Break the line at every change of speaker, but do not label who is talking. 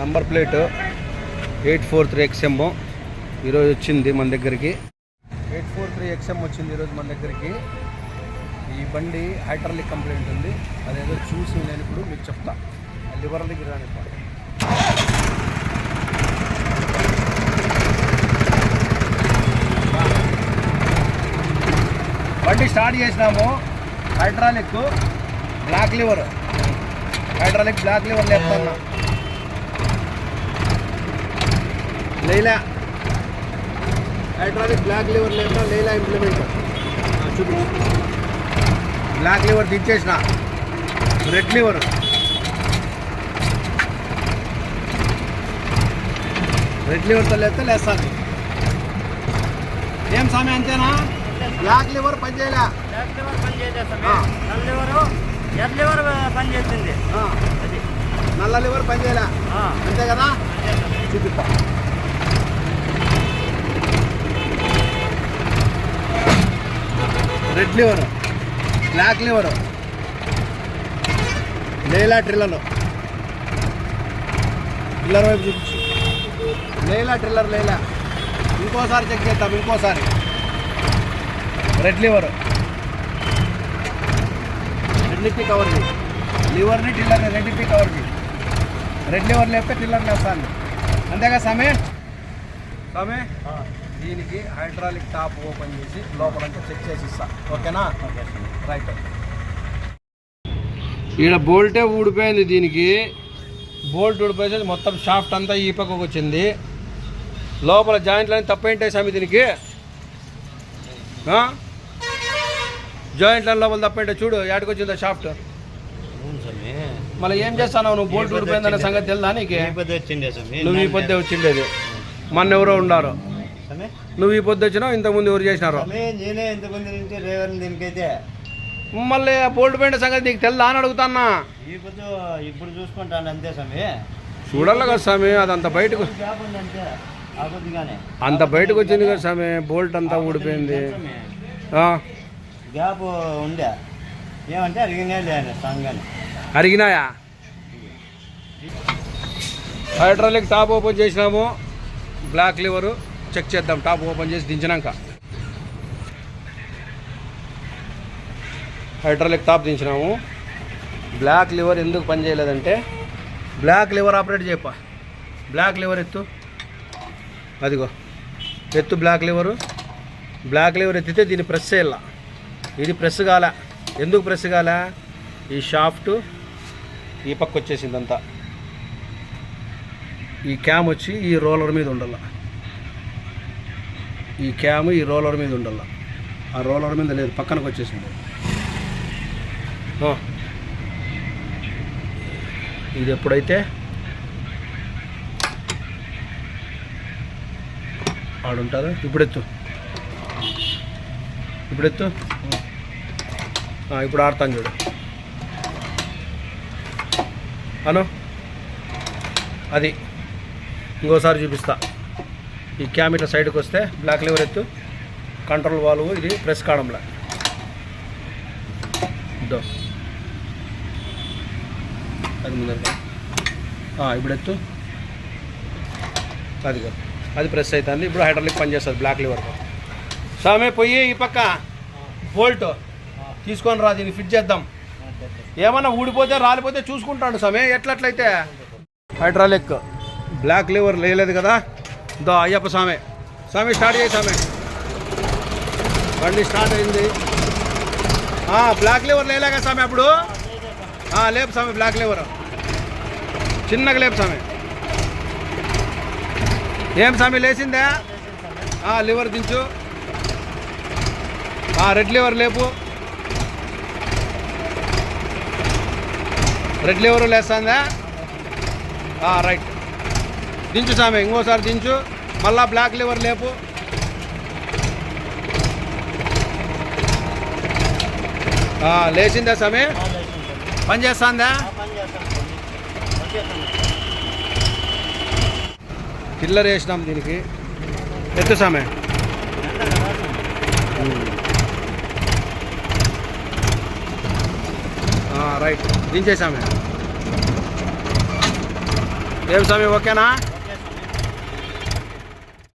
Number plate eight four three XM ఈరోజు వచ్చింది మన దగ్గరికి. ఎయిట్ ఫోర్ త్రీ ఎక్స్ఎమ్ వచ్చింది ఈరోజు మన దగ్గరికి. ఈ బండి హైడ్రాలిక్ కంప్లైంట్ ఉంది. అదేదో చూసి నేను ఇప్పుడు మీకు చెప్తా. లివర్ దగ్గర రానివ్వండి. బండి స్టార్ట్ చేసినాము. Hydraulic black lever. Hydraulic black lever లేపుతున్నా. లైలా. హైడ్రాలిక్ బ్లాక్ లివర్ లేపుతా లైలా ఇంప్లిమెంట్ బ్లాక్ లివర్ దించేసిన. రెడ్ లివర్ రెడ్ లివర్తో లేస్తే లేస్తాను ఏం స్వామి అంతేనా? బ్లాక్ లివర్ పనిచేయలే
బ్లాక్ లివర్ పని చేయలేదు లివరు ఎర్ర లివర్ పని
నల్ల లివర్ పనిచేయలే
ఆ,
అంతే కదా. చూపిస్తా. రెడ్ లివర్ బ్లాక్ లివర్ లేలా ట్రిల్లర్ ట్రిల్లర్ వైపు చూపించు. లేలా ట్రిల్లర్ లేలా ఇంకోసారి చెక్ చేద్దాం ఇంకోసారి. Red liver. రెండింటి కవర్ చేయి. లివర్ని టిల్లర్ని రెండింటి కవర్ చేయి. రెడ్ లివర్ లేపితే ట్రిల్లర్ లేస్తాను అంతేగా సమే సమే
ఆ,
దీనికి హైడ్రాలిక్ టాప్ ఓపెన్ చేసి లోపలంతా చెక్ చేసి ఇస్తా. ఓకేనా. రైట్. ఈడ బోల్టే ఊడిపోయింది దీనికి. బోల్ట్ ఊడిపోయింది మొత్తం షాఫ్ట్ అంతా ఈ పక్కకు వచ్చింది. లోపల జాయింట్లన్నీ తప్పేంటాయి స్వామి దీనికి. జాయింట్ల లోపల తప్పేంటే చూడు యాడికి వచ్చిందో షాఫ్ట్. మళ్ళీ ఏం చేస్తావు నువ్వు బోల్ట్ ఊడిపోయిందన్న సంగతి తెలుదా నీకు. నువ్వు ఈ పొద్దే వచ్చిండేది. మొన్న ఎవరో ఉండారు నువ్వు ఈ పొద్దు వచ్చినావు ఇంతకుముందు ఎవరు చేసినారు?
నేనే ఇంతకుముందు నుంచి డ్రైవర్ని దీనికైతే.
మళ్ళీ బోల్ట్ పోయిన సంగతి నీకు తెల్దా అని అడుగుతాన్నా.
ఇప్పుడు చూసుకుంటాను అంతే స్వామి.
చూడాలి కదా స్వామి అదంత బయటకు
అంతే
అంత బయటకు వచ్చింది కదా స్వామి బోల్ట్ అంతా ఊడిపోయింది.
గ్యాప్ ఉండే ఏమంటే సంగానే
అరిగినాయా హైడ్రాలిక్ టాప్ ఓపెన్ చేసినాము. బ్లాక్ లివరు చెక్ చేద్దాం టాప్ ఓపెన్ చేసి దించినాక. హైడ్రాలిక్ టాప్ దించినాము. బ్లాక్ లివర్ ఎందుకు పని చేయలేదంటే బ్లాక్ లివర్ ఆపరేట్ చేయప్ప బ్లాక్ లివర్ ఎత్తు. అదిగో ఎత్తు బ్లాక్ లివరు. బ్లాక్ లివర్ ఎత్తితే దీన్ని ప్రెస్ చేయాల ఇది ప్రెస్ కాల. ఎందుకు ప్రెస్ కాల? ఈ షాఫ్ట్ ఈ పక్క వచ్చేసిందంతా. ఈ క్యామ్ వచ్చి ఈ రోలర్ మీద ఉండాల. ఈ క్యామ్ ఈ రోలర్ మీద ఉండాల. ఆ రోలర్ మీద లేదు పక్కనకు వచ్చేసింది. ఇది ఎప్పుడైతే ఆడుంటుందా ఇప్పుడెత్తు. ఇప్పుడెత్తు. ఇప్పుడు ఇప్పుడు ఆడతాను చూడు. అను. అది. ఇంకోసారి చూపిస్తా. ఈ క్యామ్ ఇట్లా సైడ్కి వస్తే బ్లాక్ లెవర్ ఎత్తు కంట్రోల్ వాల్వ్ ఇది ప్రెస్ కావడంలా. దో అది ముందర ఇప్పుడు ఎత్తు. అదిగో అది ప్రెస్ అవుతుంది ఇప్పుడు హైడ్రాలిక్ పని చేస్తుంది బ్లాక్ లివర్ సామే పోయి ఈ పక్క. బోల్ట్ తీసుకొని రా దీన్ని ఫిట్ చేద్దాం. ఏమన్నా ఊడిపోతే రాలిపోతే చూసుకుంటాడు సమయ ఎట్లట్లయితే? హైడ్రాలిక్ బ్లాక్ లివర్ లేలేదు కదా? దో అయ్యప్ప స్వామి. స్వామి స్టార్ట్ చేయి స్వామి. బండి స్టార్ట్ అయింది. బ్లాక్ లివర్ లేలేగా స్వామి అప్పుడు? లేపు స్వామి బ్లాక్ లివర్. చిన్నగా లేపు స్వామి. ఏం స్వామి లేచిందా? లివర్ దించు. రెడ్ లివర్ లేపు. రెడ్ లివర్ లేస్తుందా? రైట్. దించు సామె ఇంకోసారి దించు. మళ్ళా బ్లాక్ లివర్ లేపు. లేచిందా సామె? పని చేస్తాందా?
పని
వేసినాం దీనికి. ఎత్తు సామె. రైట్. దించేసామే ఏం స్వామి ఓకేనా?